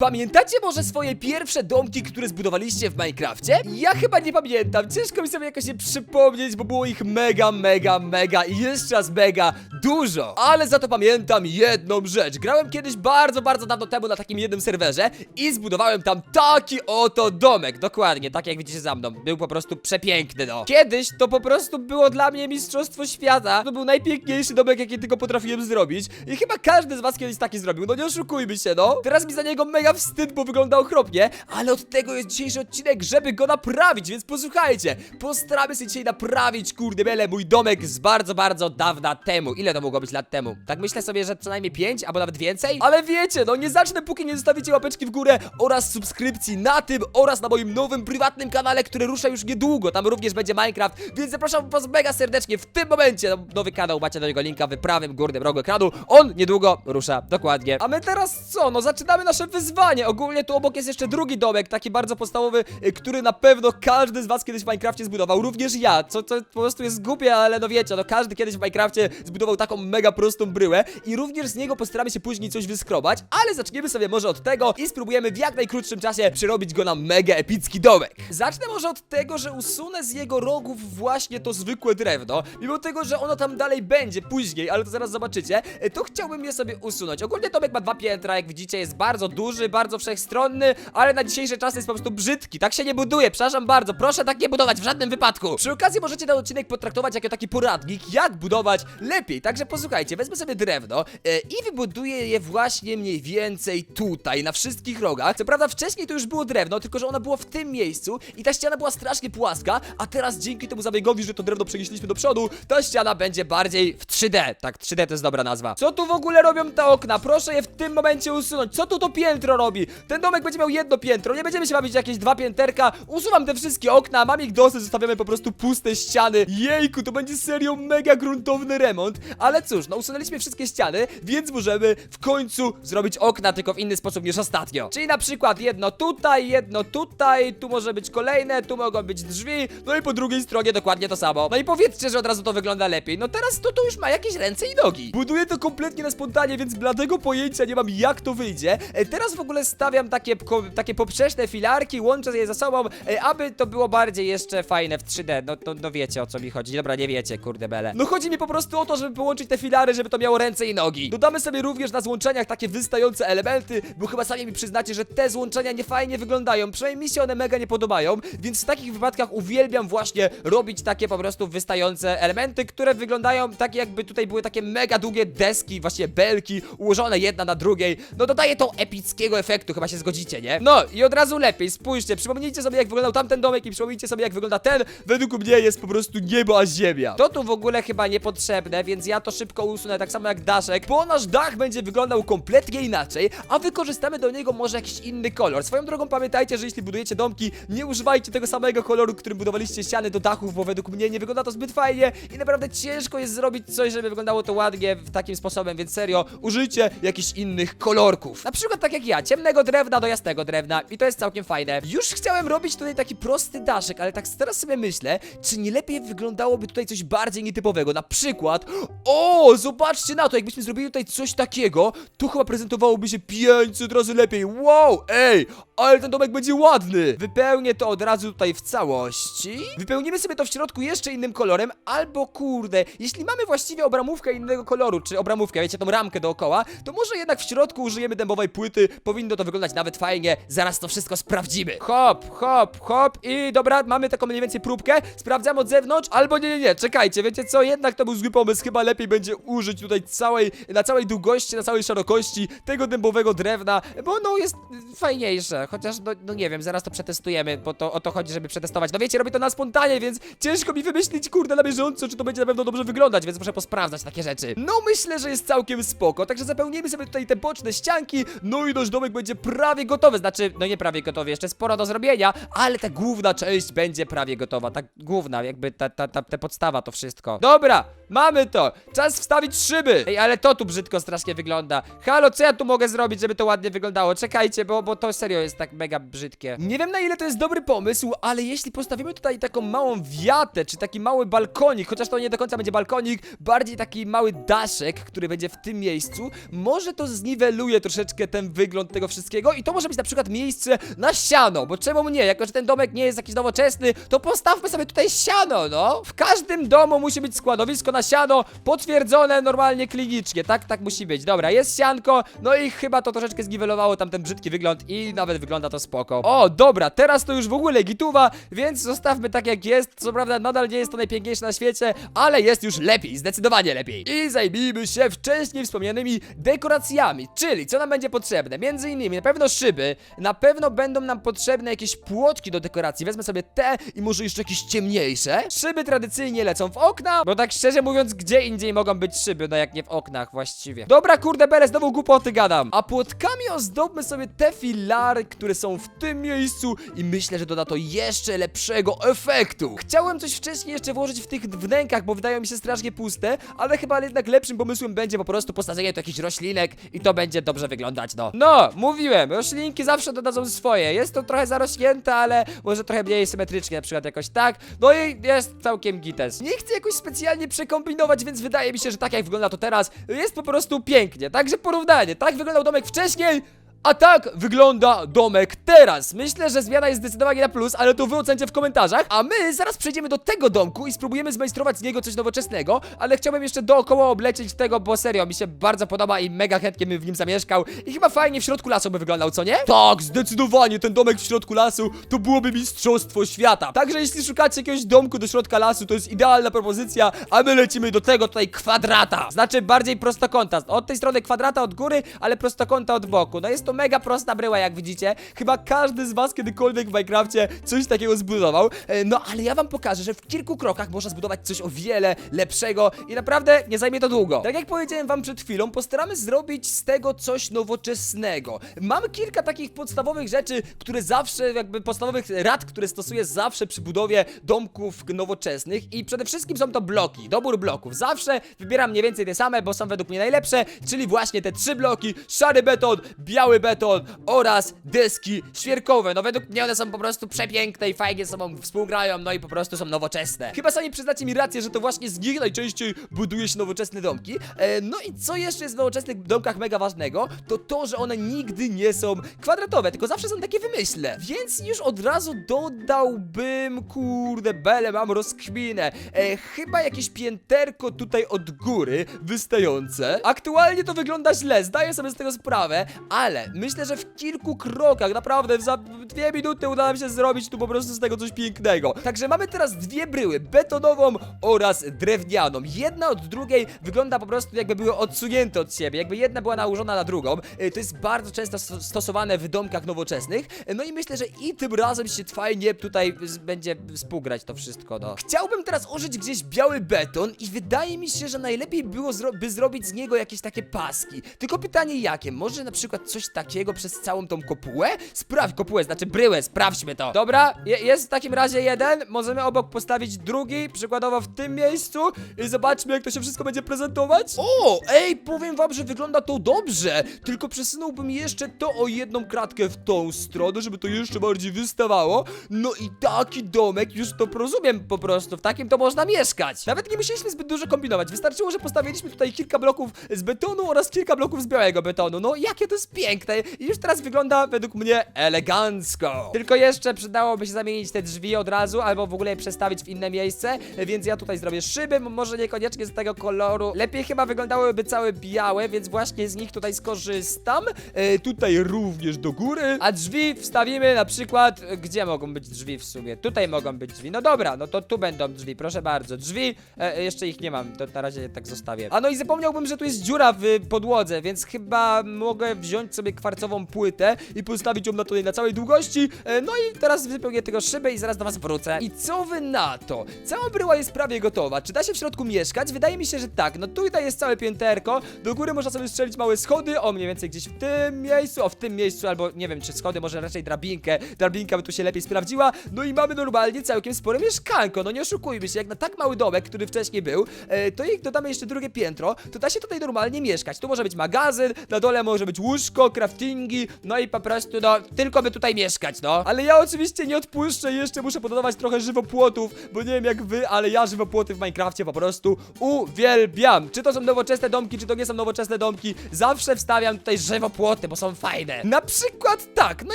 Pamiętacie może swoje pierwsze domki, które zbudowaliście w Minecrafcie? Ja chyba nie pamiętam, ciężko mi sobie jakoś je przypomnieć, bo było ich mega, mega, mega i jeszcze raz mega dużo. Ale za to pamiętam jedną rzecz. Grałem kiedyś bardzo, bardzo dawno temu na takim jednym serwerze i zbudowałem tam taki oto domek. Dokładnie, tak jak widzicie za mną. Był po prostu przepiękny, no. Kiedyś to po prostu było dla mnie mistrzostwo świata. To był najpiękniejszy domek, jaki tylko potrafiłem zrobić. I chyba każdy z was kiedyś taki zrobił. No nie oszukujmy się, no. Teraz mi za niego mega wstyd, bo wygląda okropnie, ale od tego jest dzisiejszy odcinek, żeby go naprawić, więc posłuchajcie. Postaramy się dzisiaj naprawić, kurde bele, mój domek z bardzo, bardzo dawna temu. Ile to mogło być lat temu? Tak myślę sobie, że co najmniej 5, albo nawet więcej. Ale wiecie, no nie zacznę, póki nie zostawicie łapeczki w górę oraz subskrypcji na tym oraz na moim nowym prywatnym kanale, który rusza już niedługo. Tam również będzie Minecraft, więc zapraszam was mega serdecznie w tym momencie. No, Nowy kanał, macie do niego linka w prawym górnym rogu ekranu. On niedługo rusza, dokładnie. A my teraz co? No zaczynamy nasze wyzwanie. Ogólnie tu obok jest jeszcze drugi domek, taki bardzo podstawowy, y, który na pewno każdy z was kiedyś w Minecrafcie zbudował. Również ja, co, co po prostu jest głupie, ale no wiecie, no każdy kiedyś w Minecrafcie zbudował taką mega prostą bryłę i również z niego postaramy się później coś wyskrobać, ale zaczniemy sobie może od tego i spróbujemy w jak najkrótszym czasie przerobić go na mega epicki domek. Zacznę może od tego, że usunę z jego rogów właśnie to zwykłe drewno, mimo tego, że ono tam dalej będzie później, ale to zaraz zobaczycie, e, to chciałbym je sobie usunąć. Ogólnie domek ma dwa piętra, jak widzicie, jest bardzo duży, bardzo wszechstronny, ale na dzisiejsze czasy jest po prostu brzydki. Tak się nie buduje, przepraszam bardzo, proszę tak nie budować w żadnym wypadku. Przy okazji możecie ten odcinek potraktować jako taki poradnik, jak budować lepiej. Także posłuchajcie, wezmę sobie drewno e, i wybuduję je właśnie mniej więcej tutaj, na wszystkich rogach. Co prawda wcześniej to już było drewno, tylko że ono było w tym miejscu i ta ściana była strasznie płaska, a teraz dzięki temu zabiegowi, że to drewno przenieśliśmy do przodu, ta ściana będzie bardziej w 3D. Tak, 3D to jest dobra nazwa. Co tu w ogóle robią te okna? Proszę je w tym momencie usunąć. Co tu to piętro robi? Ten domek będzie miał jedno piętro, nie będziemy się bawić jakieś dwa pięterka. Usuwam te wszystkie okna, mam ich dosyć, zostawiamy po prostu puste ściany. Jejku, to będzie serio mega gruntowny remont. Ale cóż, no usunęliśmy wszystkie ściany, więc możemy w końcu zrobić okna, tylko w inny sposób niż ostatnio. Czyli na przykład jedno tutaj, jedno tutaj, tu może być kolejne, tu mogą być drzwi, no i po drugiej stronie dokładnie to samo. No i powiedzcie, że od razu to wygląda lepiej. No teraz to, to już ma jakieś ręce i nogi. Buduję to kompletnie na spontanie, więc bladego pojęcia nie mam jak to wyjdzie. E, teraz w ogóle stawiam takie, takie poprzeczne filarki, łączę je ze sobą, e, aby to było bardziej jeszcze fajne w 3D. No, no, no wiecie o co mi chodzi. Dobra, nie wiecie, kurde bele. No chodzi mi po prostu o to, żeby połączyć te filary, żeby to miało ręce i nogi. Dodamy sobie również na złączeniach takie wystające elementy, bo chyba sami mi przyznacie, że te złączenia nie fajnie wyglądają. Przynajmniej mi się one mega nie podobają, więc w takich wypadkach uwielbiam właśnie robić takie po prostu wystające elementy, które wyglądają tak jakby tutaj były takie mega długie deski, właśnie belki, ułożone jedna na drugiej. No dodaje to epickiego efektu, chyba się zgodzicie, nie? No i od razu lepiej, spójrzcie, przypomnijcie sobie jak wyglądał tamten domek i przypomnijcie sobie jak wygląda ten. Według mnie jest po prostu niebo a ziemia. To tu w ogóle chyba niepotrzebne, więc ja to szybko usunę, tak samo jak daszek, bo nasz dach będzie wyglądał kompletnie inaczej, a wykorzystamy do niego może jakiś inny kolor. Swoją drogą pamiętajcie, że jeśli budujecie domki, nie używajcie tego samego koloru, którym budowaliście ściany do dachów, bo według mnie nie wygląda to zbyt fajnie i naprawdę ciężko jest zrobić coś, żeby wyglądało to ładnie w takim sposobem, więc serio, użyjcie jakichś innych kolorków. Na przykład tak jak ja, ciemnego drewna do jasnego drewna i to jest całkiem fajne. Już chciałem robić tutaj taki prosty daszek, ale tak teraz sobie myślę, czy nie lepiej wyglądałoby tutaj coś bardziej nietypowego, na przykład o, zobaczcie na to, jakbyśmy zrobili tutaj coś takiego, to chyba prezentowałoby się 500 razy lepiej, wow, ej, ale ten domek będzie ładny. Wypełnię to od razu tutaj w całości. Wypełnimy sobie to w środku jeszcze innym kolorem, albo kurde, jeśli mamy właściwie obramówkę innego koloru, czy obramówkę, wiecie, tą ramkę dookoła, to może jednak w środku użyjemy dębowej płyty, powinno to wyglądać nawet fajnie, zaraz to wszystko sprawdzimy. Hop, hop, hop i dobra, mamy taką mniej więcej próbkę, sprawdzam od zewnątrz, albo nie, nie, nie, czekajcie, wiecie co, jednak to był zły pomysł, chyba lepiej będzie użyć tutaj całej, na całej długości, na całej szerokości tego dębowego drewna, bo ono jest fajniejsze, chociaż no, no nie wiem, zaraz to przetestujemy, bo to o to chodzi, żeby przetestować. No wiecie, robię to na spontanie, więc ciężko mi wymyślić, kurde, na bieżąco, czy to będzie na pewno dobrze wyglądać, więc muszę posprawdzać takie rzeczy. No myślę, że jest całkiem spoko, także zapełnimy sobie tutaj te boczne ścianki, no i nasz domek będzie prawie gotowy, znaczy, no nie prawie gotowy, jeszcze sporo do zrobienia, ale ta główna część będzie prawie gotowa, ta główna, jakby ta, ta, ta, ta podstawa, to wszystko. Dobra, mamy to. Czas wstawić szyby. Ej, ale to tu brzydko strasznie wygląda. Halo, co ja tu mogę zrobić, żeby to ładnie wyglądało? Czekajcie, bo, bo to serio jest tak mega brzydkie. Nie wiem na ile to jest dobry pomysł, ale jeśli postawimy tutaj taką małą wiatę, czy taki mały balkonik, chociaż to nie do końca będzie balkonik, bardziej taki mały daszek, który będzie w tym miejscu, może to zniweluje troszeczkę ten wygląd tego wszystkiego i to może być na przykład miejsce na siano, bo czemu nie? Jako, że ten domek nie jest jakiś nowoczesny, to postawmy sobie tutaj siano, no. W każdym domu musi być składowisko na siano, potwierdzone normalnie klinicznie, tak? Tak musi być. Dobra, jest sianko, no i chyba to troszeczkę zniwelowało tam ten brzydki wygląd i nawet wygląda to spoko. O, dobra, teraz to już w ogóle gituwa, więc zostawmy tak jak jest. Co prawda nadal nie jest to najpiękniejsze na świecie, ale jest już lepiej, zdecydowanie lepiej. I zajmijmy się wcześniej wspomnianymi dekoracjami, czyli co nam będzie potrzebne? Między innymi na pewno szyby, na pewno będą nam potrzebne jakieś płotki do dekoracji. Wezmę sobie te i może jeszcze jakieś ciemniejsze. Szyby tradycyjnie lecą w okna, bo tak szczerze mówiąc, gdzie indziej mogą być szyby, no jak nie w oknach właściwie. Dobra, kurde bele, znowu głupoty gadam. A płotkami ozdobmy sobie te filary, które są w tym miejscu i myślę, że doda to jeszcze lepszego efektu. Chciałem coś wcześniej jeszcze włożyć w tych wnękach, bo wydają mi się strasznie puste, ale chyba jednak lepszym pomysłem będzie po prostu posadzenie tu jakichś roślinek i to będzie dobrze wyglądać, no. No, mówiłem, roślinki zawsze dodadzą swoje. Jest to trochę zarośnięte, ale może trochę mniej symetrycznie, na przykład jakoś tak. No i jest całkiem gites. Nie chcę jakoś specjalnie przekombinować, więc wydaje mi się, że tak jak wygląda to teraz, jest po prostu pięknie. Także porównanie, tak wyglądał domek wcześniej, a tak wygląda domek teraz. Myślę, że zmiana jest zdecydowanie na plus, ale to wy ocencie w komentarzach. A my zaraz przejdziemy do tego domku i spróbujemy zmajstrować z niego coś nowoczesnego, ale chciałbym jeszcze dookoła oblecieć tego, bo serio mi się bardzo podoba i mega chętnie bym w nim zamieszkał. I chyba fajnie w środku lasu by wyglądał, co nie? Tak, zdecydowanie ten domek w środku lasu to byłoby mistrzostwo świata. Także jeśli szukacie jakiegoś domku do środka lasu, to jest idealna propozycja, a my lecimy do tego tutaj kwadrata. Znaczy bardziej prostokąta. Od tej strony kwadrata od góry, ale prostokąta od boku. No jest to mega prosta bryła, jak widzicie. Chyba każdy z was kiedykolwiek w Minecrafcie coś takiego zbudował. E, No ale ja wam pokażę, że w kilku krokach można zbudować coś o wiele lepszego i naprawdę nie zajmie to długo. Tak jak powiedziałem wam przed chwilą, postaramy zrobić z tego coś nowoczesnego. Mam kilka takich podstawowych rzeczy, które zawsze, jakby podstawowych rad, które stosuję zawsze przy budowie domków nowoczesnych i przede wszystkim są to bloki, dobór bloków. Zawsze wybieram mniej więcej te same, bo są według mnie najlepsze, czyli właśnie te trzy bloki, szary beton, biały beton oraz deski świerkowe. No według mnie one są po prostu przepiękne i fajnie ze sobą współgrają, no i po prostu są nowoczesne. Chyba sami przyznacie mi rację, że to właśnie z nich najczęściej buduje się nowoczesne domki. E, no i co jeszcze jest w nowoczesnych domkach mega ważnego, to to, że one nigdy nie są kwadratowe, tylko zawsze są takie wymyślne. Więc już od razu dodałbym, kurde, bele, mam rozkminę. E, chyba jakieś pięterko tutaj od góry wystające. Aktualnie to wygląda źle, zdaję sobie z tego sprawę, ale myślę, że w kilku krokach, naprawdę za dwie minuty uda nam się zrobić tu po prostu z tego coś pięknego. Także mamy teraz dwie bryły, betonową oraz drewnianą. Jedna od drugiej wygląda po prostu jakby były odsunięte od siebie, jakby jedna była nałożona na drugą. E, To jest bardzo często sto- stosowane w domkach nowoczesnych. E, No i myślę, że i tym razem się fajnie tutaj będzie współgrać to wszystko, no. Chciałbym teraz użyć gdzieś biały beton i wydaje mi się, że najlepiej było zro by zrobić z niego jakieś takie paski. Tylko pytanie jakie? Może na przykład coś takiego przez całą tą kopułę? Sprawdź kopułę, znaczy bryłę, sprawdźmy to. Dobra, je jest w takim razie jeden, możemy obok postawić drugi, przykładowo w tym miejscu i zobaczmy jak to się wszystko będzie prezentować. O, ej, powiem wam, że wygląda to dobrze, tylko przesunąłbym jeszcze to o jedną kratkę w tą stronę, żeby to jeszcze bardziej wystawało. No i taki domek, już to rozumiem po prostu, w takim to można mieszkać. Nawet nie musieliśmy zbyt dużo kombinować, wystarczyło, że postawiliśmy tutaj kilka bloków z betonu oraz kilka bloków z białego betonu. No jakie to jest piękne i już teraz wygląda według mnie elegancko. Tylko jeszcze przydałoby się zamienić te drzwi od razu, albo w ogóle je przestawić w inne miejsce, więc ja tutaj zrobię szyby, może niekoniecznie z tego koloru. Lepiej chyba wyglądałyby całe białe, więc właśnie z nich tutaj skorzystam. E, tutaj również do góry, a drzwi wstawimy na przykład, e, gdzie mogą być drzwi w sumie? Tutaj mogą być drzwi. No dobra, no to tu będą drzwi, proszę bardzo. Drzwi, e, jeszcze ich nie mam, to na razie tak zostawię. A no i zapomniałbym, że tu jest dziura w podłodze, więc chyba mogę wziąć sobie kwarcową płytę i postawić ją na tutaj na całej długości. E, no i teraz wypełnię tego szybę i zaraz do was wrócę. I co wy na to? Cała bryła jest prawie gotowa. Czy da się w środku mieszkać? Wydaje mi się, że tak. No tutaj jest całe pięterko. Do góry można sobie strzelić małe schody. O, mniej więcej gdzieś w tym miejscu. O, w tym miejscu, albo nie wiem, czy schody, może raczej drabinkę. Drabinka by tu się lepiej sprawdziła. No i mamy normalnie całkiem spore mieszkanko. No nie oszukujmy się, jak na tak mały domek, który wcześniej był, e, to jak dodamy jeszcze drugie piętro, to da się tutaj normalnie mieszkać. Tu może być magazyn, na dole może być łóżko, craftingi, no i po prostu, no, tylko by tutaj mieszkać, no. Ale ja oczywiście nie odpuszczę, jeszcze muszę pododawać trochę żywopłotów, bo nie wiem jak wy, ale ja żywopłoty w Minecrafcie po prostu uwielbiam. Czy to są nowoczesne domki, czy to nie są nowoczesne domki, zawsze wstawiam tutaj żywopłoty, bo są fajne. Na przykład tak, no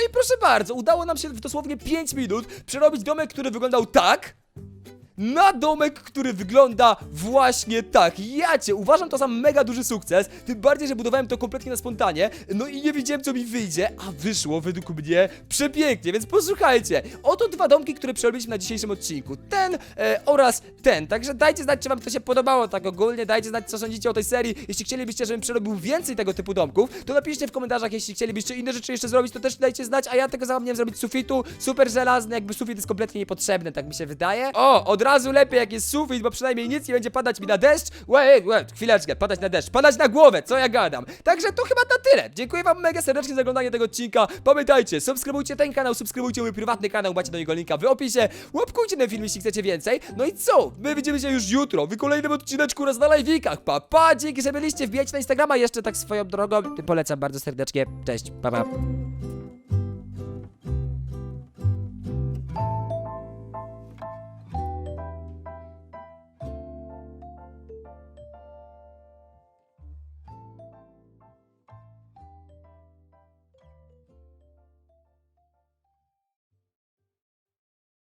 i proszę bardzo, udało nam się w dosłownie 5 minut przerobić domek, który wyglądał tak, na domek, który wygląda właśnie tak. Ja cię uważam to za mega duży sukces, tym bardziej, że budowałem to kompletnie na spontanie, no i nie wiedziałem co mi wyjdzie, a wyszło według mnie przepięknie, więc posłuchajcie. Oto dwa domki, które przerobiliśmy na dzisiejszym odcinku. Ten e, oraz ten, także dajcie znać, czy wam to się podobało tak ogólnie, dajcie znać, co sądzicie o tej serii. Jeśli chcielibyście, żebym przerobił więcej tego typu domków, to napiszcie w komentarzach, jeśli chcielibyście inne rzeczy jeszcze zrobić, to też dajcie znać, a ja tego zapomniałem zrobić sufitu, super żelazny, jakby sufit jest kompletnie niepotrzebny, tak mi się wydaje. O, od razu lepiej jak jest sufit, bo przynajmniej nic nie będzie padać mi na deszcz. Wait, wait, chwileczkę, padać na deszcz, padać na głowę, co ja gadam. Także to chyba na tyle. Dziękuję wam mega serdecznie za oglądanie tego odcinka. Pamiętajcie, subskrybujcie ten kanał, subskrybujcie mój prywatny kanał, macie do niego linka w opisie. Łapkujcie ten film, jeśli chcecie więcej. No i co? My widzimy się już jutro w kolejnym odcineczku raz na live'ikach. Pa, pa, dzięki, że byliście. Wbijajcie na Instagrama jeszcze tak swoją drogą. Polecam bardzo serdecznie. Cześć, pa, pa.